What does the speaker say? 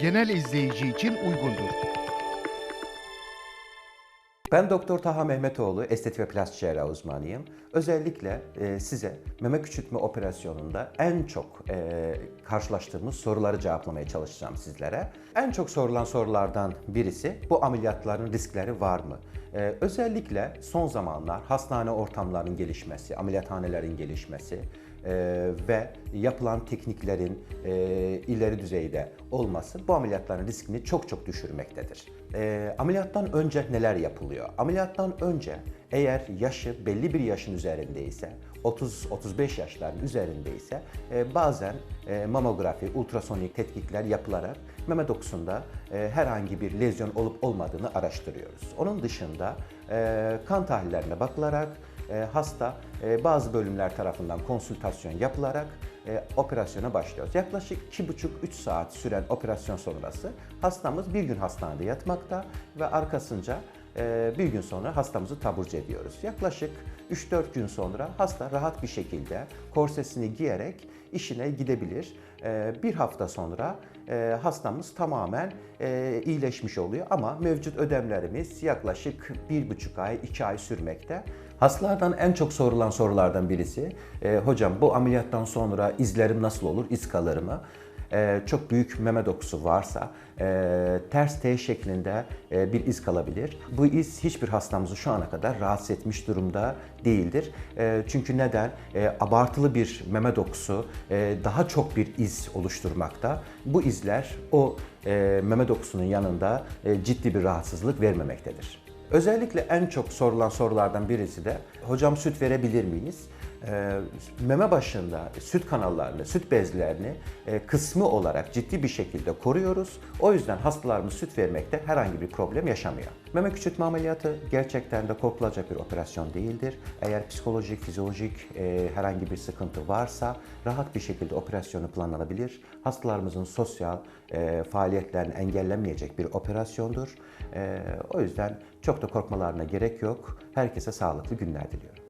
genel izleyici için uygundur. Ben Doktor Taha Mehmetoğlu, estetik ve plastik cerrahi uzmanıyım. Özellikle e, size meme küçültme operasyonunda en çok e, karşılaştığımız soruları cevaplamaya çalışacağım sizlere. En çok sorulan sorulardan birisi bu ameliyatların riskleri var mı? E, özellikle son zamanlar hastane ortamlarının gelişmesi, ameliyathanelerin gelişmesi, e, ve yapılan tekniklerin e, ileri düzeyde olması bu ameliyatların riskini çok çok düşürmektedir. E, ameliyattan önce neler yapılıyor? Ameliyattan önce eğer yaşı belli bir yaşın üzerindeyse, 30-35 yaşların üzerindeyse e, bazen e, mamografi, ultrasonik tetkikler yapılarak meme dokusunda e, herhangi bir lezyon olup olmadığını araştırıyoruz. Onun dışında e, kan tahlillerine bakılarak hasta e, bazı bölümler tarafından konsültasyon yapılarak e, operasyona başlıyoruz. Yaklaşık 2,5-3 saat süren operasyon sonrası hastamız bir gün hastanede yatmakta ve arkasınca e, bir gün sonra hastamızı taburcu ediyoruz. Yaklaşık 3-4 gün sonra hasta rahat bir şekilde korsesini giyerek işine gidebilir. E, Bir hafta sonra e, hastamız tamamen e, iyileşmiş oluyor ama mevcut ödemlerimiz yaklaşık 1,5 ay, 2 ay sürmekte. Hastalardan en çok sorulan sorulardan birisi, e, hocam bu ameliyattan sonra izlerim nasıl olur, iz kalır mı? E, çok büyük meme dokusu varsa e, ters T şeklinde e, bir iz kalabilir. Bu iz hiçbir hastamızı şu ana kadar rahatsız etmiş durumda değildir. E, çünkü neden? Abartılı bir meme dokusu daha çok bir iz oluşturmakta. Bu izler o meme dokusunun yanında ciddi bir rahatsızlık vermemektedir. Özellikle en çok sorulan sorulardan birisi de hocam süt verebilir miyiz? Ee, meme başında süt kanallarını, süt bezlerini e, kısmı olarak ciddi bir şekilde koruyoruz. O yüzden hastalarımız süt vermekte herhangi bir problem yaşamıyor. Meme küçültme ameliyatı gerçekten de korkulacak bir operasyon değildir. Eğer psikolojik, fizyolojik e, herhangi bir sıkıntı varsa rahat bir şekilde operasyonu planlanabilir. Hastalarımızın sosyal e, faaliyetlerini engellemeyecek bir operasyondur. O yüzden çok da korkmalarına gerek yok. Herkese sağlıklı günler diliyorum.